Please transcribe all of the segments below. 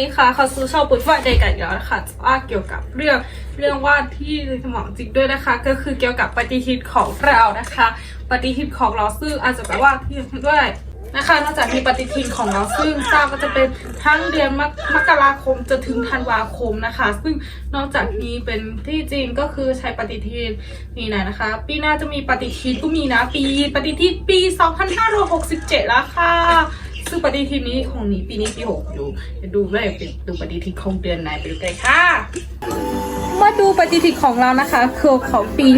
ีค่ะเขาซื้อชอบปุ๋ยฝ้ายเด็กกันแล้วนะคะจะว่าเกี่ยวกับเรื่องเรื่องวาดที่สมองจริงด้วยนะคะ ก็คือเกี่ยวกับปฏิทินของเรานะคะ ปฏิทินของเราซึ่งอาจจะแปลว่าที่ด้วยนะคะนอกจากมีปฏิทินของเราซึ่งทราบว่าจะเป็นทั้งเดือนมกมกราคมจนถึงธันวาคมนะคะ ซึ่งนอกจากนี้เป็นที่จริงก็คือใช้ปฏิทินนี่นะนะคะ ปีหน้าจะมีปฏิทินก็มีนะปี ปฏิทินปี 2567แล้วค่ะ ซึ่งปฏิทินนี้ของนี้ปีนี้ปีหกอยู่จะดูเลยเป็นดูปฏิทินของเดือนไหนไปดูกันค่ะ มาดูปฏิทินของเรานะคะคือของปี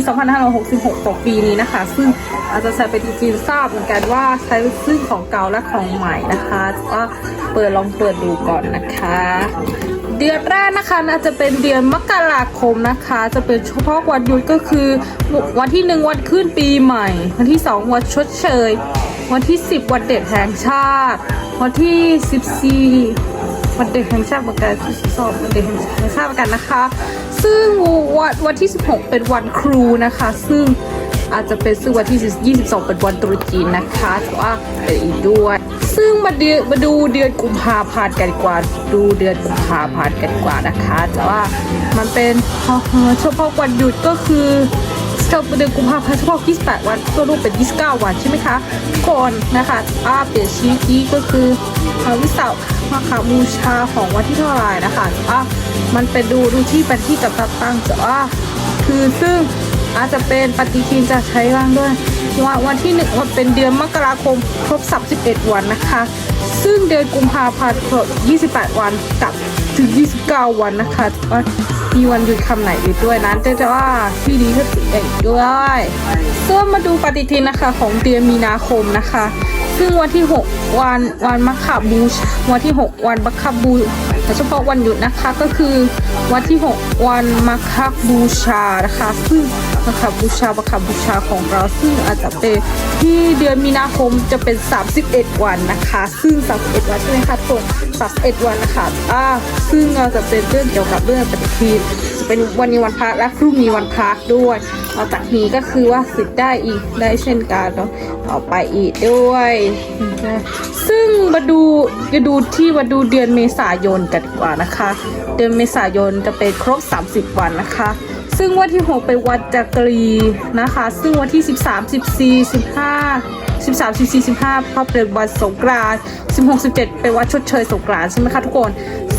2566ของปีนี้นะคะ ซึ่งอาจจะใช้ปฏิทินทราบเหมือนกันว่าใช้ซึ่งของเก่าและของใหม่นะคะแต่ว่าเปิดลองเปิดดูก่อนนะคะ เดือนแรกนะคะน่าจะเป็นเดือนมกราคมนะคะ จะเป็นเฉพาะวันหยุดก็คือ วันที่หนึ่งวันขึ้นปีใหม่ วันที่สองวันชดเชย วันที่สิบวันเด็กแห่งชาติ วันที่สิบสี่ วันเด็กแห่งชาติเหมือนกันที่สอบวันเด็กแห่งชาติเหมือนกันนะคะ ซึ่งวันวันที่ 16 เป็นวันครูนะคะ ซึ่งอาจจะเป็นซึ่งวันที่ 22 เป็นวันตรุษจีนนะคะแต่ว่าเป็นอีกด้วย ซึ่งมาดือนมาดูเดือนกุมภาพันธ์กันดีกว่า ดูเดือนกุมภาพันธ์กันดีกว่านะคะแต่ว่ามันเป็นเฉพาะวันหยุดก็คือเฉพาะเดือนกุมภาพันธ์เฉพาะ28 วันก็รวมเป็น 29 วันใช่ไหมคะก่อนนะคะอาเปลี่ยนชีวิตนี้ก็คือวิสาข มาคาบูชาของวันที่เท่าไหร่นะคะอะมันเป็นดูดูที่เป็นที่จับตั้งแต่ว่าคือซึ่งอาจจะเป็นปฏิทินจะใช้บ้างด้วยวันวันที่หนึ่งวันเป็นเดือนมกราคมครบ 31 วันนะคะ ซึ่งเดือนกุมภาพันธ์ครบ 28 วันกับ ถึง 29 วันนะคะว่ามีวันหยุดคำไหนอีกด้วยนั้นแต่จะว่าที่นี้ก็ติดอีกด้วยส่วนมาดูปฏิทินนะคะของเดือนมีนาคมนะคะ ซึ่งวันที่ 6 วันวันมัคคาบูชวันที่ 6 วันมัคคาบูแต่เฉพาะวันหยุดนะคะก็คือวันที่ 6 วันมัคคาบูชานะคะ ซึ่ง มัคคาบูชามัคคาบูชาของเรา ซึ่งอาจจะเป็นที่เดือนมีนาคมจะเป็น 31 วันนะคะ ซึ่ง 31 วันใช่ไหมคะทุกคน31 วันนะคะอ่าซึ่งเราจะเป็นเรื่องเกี่ยวกับเรื่องปฏิทินจะเป็นวันนี้วันพระและพรุ่งนี้วันพักด้วยเอาจากนี้ก็คือว่าสิทธิ์ได้อีกได้เช่นกันเนาะต่อไปอีกด้วย ซึ่งมาดูจะดูที่มาดูเดือนเมษายนกันดีกว่านะคะ เดือนเมษายนจะเป็นครบ 30 วันนะคะ ซึ่งวันที่6เป็นวันจักรีนะคะ ซึ่งวันที่ 13 14 15 13 14 15พราะเป็นวันสงกรานต์16 17 เป็นวันชดเชยสงกรานต์ใช่ไหมคะทุกคน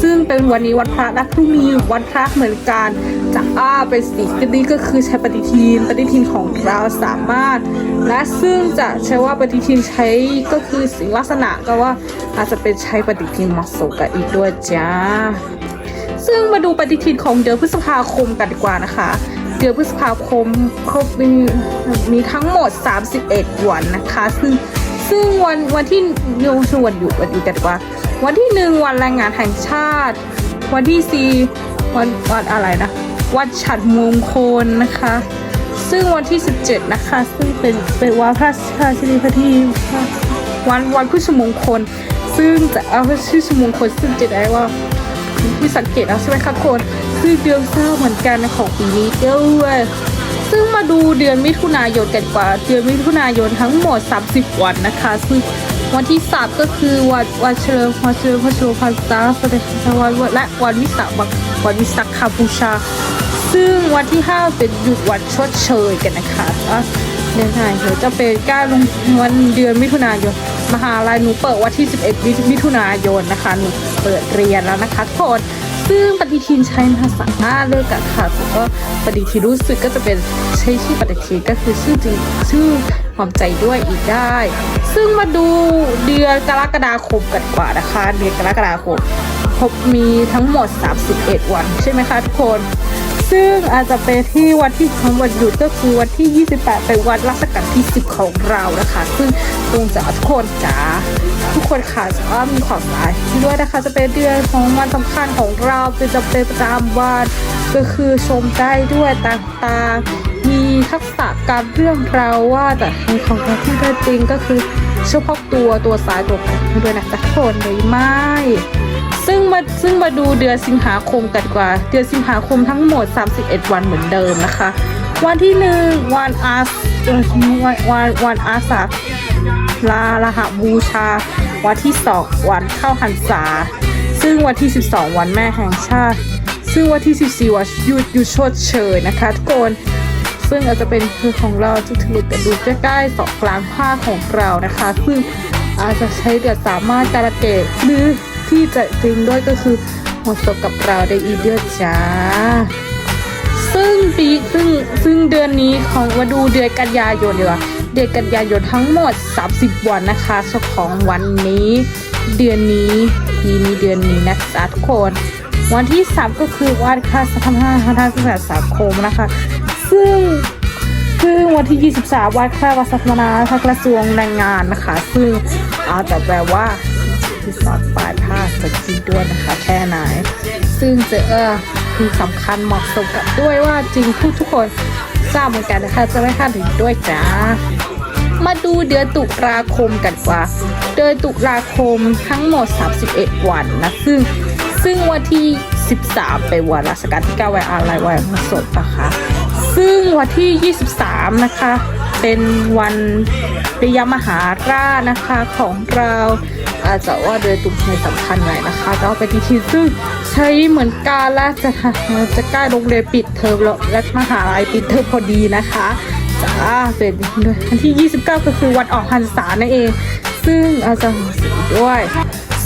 ซึ่งเป็นวันนี้วันพระและพรุ่งนี้วันพระเหมือนกันจะอ้าเป็นสีกนี้ก็คือใช้ปฏิทิน ปฏิทินของเราสามารถ และซึ่งจะใช้ว่าปฏิทินใช้ก็คือสิ่งลักษณะก็ว่าอาจจะเป็นใช้ปฏิทินเหมาะสมกันอีกด้วยจ้า ซึ่งมาดูปฏิทินของเดือนพฤษภาคมกันดีกว่านะคะ เดือนพฤษภาคมครบมีมีทั้งหมด 31 วันนะคะ ซึ่งซึ่งวันวันที่โยงชวนหยุดวันหยุดกันดีกว่า วันที่หนึ่งวันแรงงานแห่งชาติ วันที่สี่วันวันอะไรนะวันฉัตรมงคลนะคะ ซึ่งวันที่ 17 นะคะ ซึ่งเป็นเป็นวันพระราชินีพระทีวันวันพุทธมงคล ซึ่งจะเอาพระพุมงคลซึ่งจะได้ว่า ที่สังเกตแล้วใช่ไหมคะคนคือเดือนเศร้าเหมือนกันของปีนี้ด้วยซึ่งมาดูเดือนมิถุนายนกันกว่า เดือนมิถุนายนทั้งหมด 30 วันนะคะซึ่งวันที่สามก็คือวันวันเฉลิมวันเฉลิมพระชนมพรรษาพระเดชวันและวันวิสาขวันวิสาขบูชา ซึ่งวันที่5เป็นหยุดวันชดเชยกันนะคะอะเดือนไหนเดี๋ยวจะเป็นการลงวันเดือนมิถุนายน มหาลัยหนูเปิดวันที่ 11 มิถุนายนนะคะหนูเปิดเรียนแล้วนะคะทุกคนซึ่งปฏิทินใช้ภาษาหน้าเลือกกันค่ะแล้วก็ปฏิทินรู้สึกก็จะเป็นใช้ชื่อปฏิทินก็คือชื่อจริงชื่อความใจด้วยอีกได้ ซึ่งมาดูเดือนกรกฎาคมกันกว่านะคะ เดือนกรกฎาคมพบมีทั้งหมด 31 วันใช่ไหมคะทุกคน ซึ่งอาจจะเป็นที่วันที่ทำวันหยุดก็คือวันที่ 28เป็นวันรัชกาลที่ 10 ของเรานะคะ ซึ่งตรงจะทุกคนจ๋าทุกคนค่ะก็มีความหมายด้วยนะคะจะเป็นเดือนของวันสำคัญของเราเป็นจะเป็นประจำวันก็คือชมได้ด้วยต่างๆ มีทักษะการเรื่องเราว่าแต่ในของเราที่แท้จริงก็คือเฉพาะตัวตัวซ้ายตัวขวาด้วยนะจะทุกคนเลยไม่ ซึ่งมาซึ่งมาดูเดือนสิงหาคมกันกว่า เดือนสิงหาคมทั้งหมด 31 วันเหมือนเดิมนะคะ วันที่หนึ่งวันอาสวันวันวันอาสาลาลาหะบูชา วันที่สองวันเข้าหันษา ซึ่งวันที่ 12 วันแม่แห่งชาติ ซึ่งวันที่ 14 วันหยุดหยุดชดเชยนะคะทุกคนซึ่งอาจจะเป็นคือของเราจะถือแต่ดูใกล้ๆสองกลางผ้าของเรานะคะ ซึ่งอาจจะใช้เดือดสามารถการะเกดหรือ ที่จะจริงด้วยก็คือหมาะสมกับเราได้อีเดือดจ้า ซึ่งปีซึ่งซึ่งเดือนนี้ของมาดูเดือนกันยายนดีกว่าเดือนกันยายนทั้งหมด 30 วันนะคะเจ้าของวันนี้ เดือนนี้ปีนี้เดือนนี้นะจ๊ะทุกคนวันที่ 3 ก็คือวันคาสธรรมห้าทางศาสนาคมนะคะ ซึ่งซึ่งวันที่ 23 วันคาวัฒนธรรมทางกระทรวงแรงงานนะคะ ซึ่งอาจจะแปลว่า ที่สอดปลายผ้าจะจริงด้วยนะคะ แค่ไหน ซึ่งจะเออคือสำคัญเหมาะสมกับด้วยว่าจริงทุกทุกคนทราบเหมือนกันนะคะ จะไม่คาดถึงด้วยจ้ามาดูเดือนตุลาคมกันว่า เดือนตุลาคมทั้งหมด 31 วันนะ ซึ่งซึ่งวันที่ 13เป็นวันราชการที่9ไว้อาลัยไว้พระศพนะคะ ซึ่งวันที่ 23 นะคะ เป็นวันปิยมหาราชนะคะของเรา อาจจะว่าเดือนตุลาสำคัญหน่อยนะคะก็เอาไปที่ที่ซึ่งใช้เหมือนกาและจะจะใกล้โรงเรียนปิดเทอมแล้วและมหาลัยปิดเทอมพอดีนะคะจ้าเป็นวันที่ 29 ก็คือวันออกพรรษานั่นเอง ซึ่งอาจารย์สีด้วย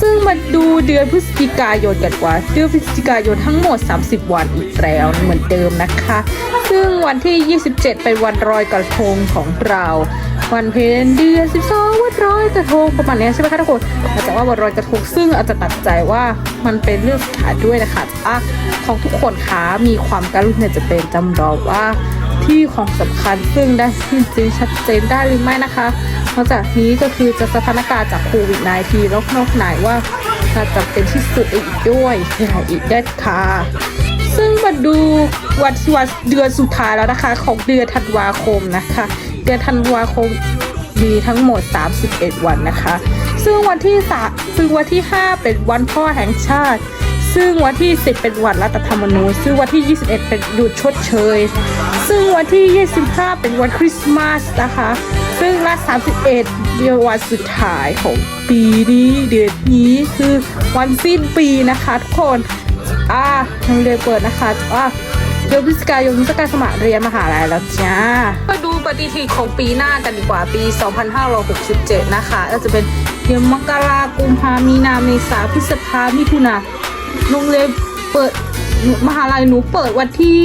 ซึ่งมาดูเดือนพฤศจิกายนกันว่าเดือนพฤศจิกายนทั้งหมด 30 วันอีกแล้วเหมือนเดิมนะคะ ซึ่งวันที่ 27 เป็นวันรอยกระทงของเรา วันเพ็ญเดือน12วันรอยกระทงประมาณนี้ใช่ไหมคะทุกคนอาจจะว่าวันรอยกระทงซึ่งอาจจะตัดใจว่ามันเป็นเรื่องขาด้วยนะคะอะของทุกคนคะมีความการุณเนี่ยจะเป็นจำลองว่าที่ของสำคัญซึ่งได้จริงชัดเจนได้หรือไม่นะคะนอกจากนี้ก็คือจะสถานการณ์จากโควิด -19 แล้วนอกไหนว่าถ้าจำเป็นที่สุดอีกด้วยอย่าอีกได้ค่ะ ซึ่งมาดูวันวันเดือนสุดท้ายแล้วนะคะ ของเดือนธันวาคมนะคะ เดือนธันวาคมมีทั้งหมด 31 วันนะคะ ซึ่งวันที่สซึ่งวันที่ 5 เป็นวันพ่อแห่งชาติ ซึ่งวันที่ 10 เป็นวันรัฐธรรมนูญ ซึ่งวันที่ 21 เป็นหยุดชดเชย ซึ่งวันที่ 25 เป็นวันคริสต์มาสนะคะ ซึ่งวัน31เดือนวันสุดท้ายของปีนี้เดือนนี้คือวันสิ้นปีนะคะทุกคน อ่าโรงเรียเปิดนะคะอ่า เดือนพฤศจิกายนพฤศจิกาสมัครเรียนมหาลัยแล้วจ้ามาดูปฏิทินของปีหน้ากันดีกว่าปี 2567 นะคะก็จะเป็นเดือนมกรากุมพามีนาเมษาพฤษภามิถุนาโรงเรียนเปิดมหาลัยหนูเปิดวันที่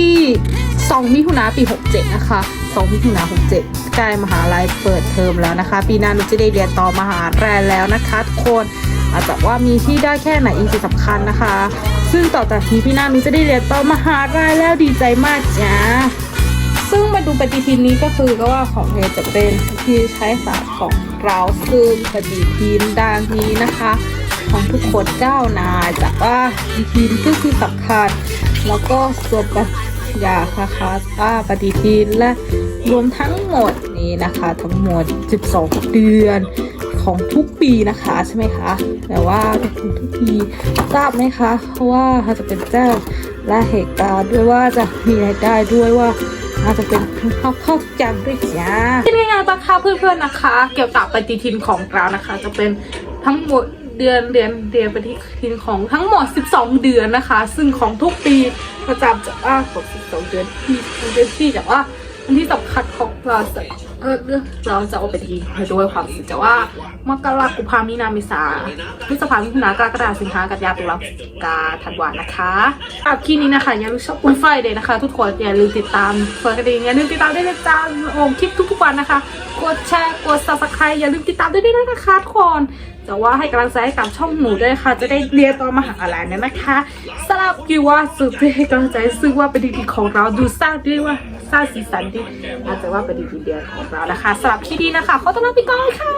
2 มิถุนาปี 67 นะคะ 2 มิถุนา67 ใกล้มหาลัยเปิดเทอมแล้วนะคะ ปีหน้าหนูจะได้เรียนต่อมหาลัยแล้วนะคะทุกคนอาจจะว่ามีที่ได้แค่ไหนอีกสิ่งสำคัญนะคะ ซึ่งต่อจากนี้พี่นาหนูจะได้เรียนต่อมหาลัยแล้วดีใจมากจ้าซึ่งมาดูปฏิทินนี้ก็คือก็ว่าของเรียนจะเป็นที่ใช้ศาสตร์ของเราซึ่งปฏิทินด้านนี้นะคะ ของทุกคนเจ้านายจากว่าปฏิทินก็คือสำคัญแล้วก็ส่วนปัญ ญาค่ะว่าปฏิทินและรวมทั้งหมดนี้นะคะ ทั้งหมด 12 เดือนของทุกปีนะคะใช่ไหมคะแต่ว่าทุกปีทราบไหมคะว่าเขาจะเป็นแจ้งและเหตุการณ์ด้วยว่าจะมีรายได้ด้วยว่าอาจจะเป็นข้าเข้าจังด้วยจ้าเป็นยังไงบ้างคะเพื่อนๆนะคะ เกี่ยวกับปฏิทินของเรานะคะ จะเป็นทั้งหมด เดือนเดือนเดือนปฏิทินของทั้งหมด 12 เดือนนะคะ ซึ่งของทุกปีประจำจะว่าของ12 เดือนที่เดือนที่แต่ว่าอันที่สำคัญของเราจะ เออเราจะเอาไปทีด้วยความสิแต่ว่ามกรากุมภามีนาเมษาพฤษภามิถุนากรกฎาสิงหากันยาตุลาพฤศจิกาธันวานะคะอะคลิปนี้นะคะอย่าลืมชอบคุณไฟเดย์นะคะ ทุกคนอย่าลืมติดตามเฟิร์สกระดิ่งอย่าลืมติดตามได้วยจ๊ะโอมคลิปทุกๆวันนะคะ กดแชร์กด subscribe อย่าลืมติดตามด้วยด้วยนะคะทุกคนแต่ว่าให้กำลังใจให้กับช่องหนูด้วยค่ะ จะได้เรียนต่อมหาลัยเนี่ยนะคะสำหรับกิวว่าสุดที่ให้กำลังใจซึ่งว่าเป็นดีๆของเราดูสร้างด้วยว่าสร้างสีสันดีอาจจะว่าเป็นดีๆเดียวของเรานะคะสำหรับที่ดีนะคะขอต้อนรับพี่ก้องค่ะ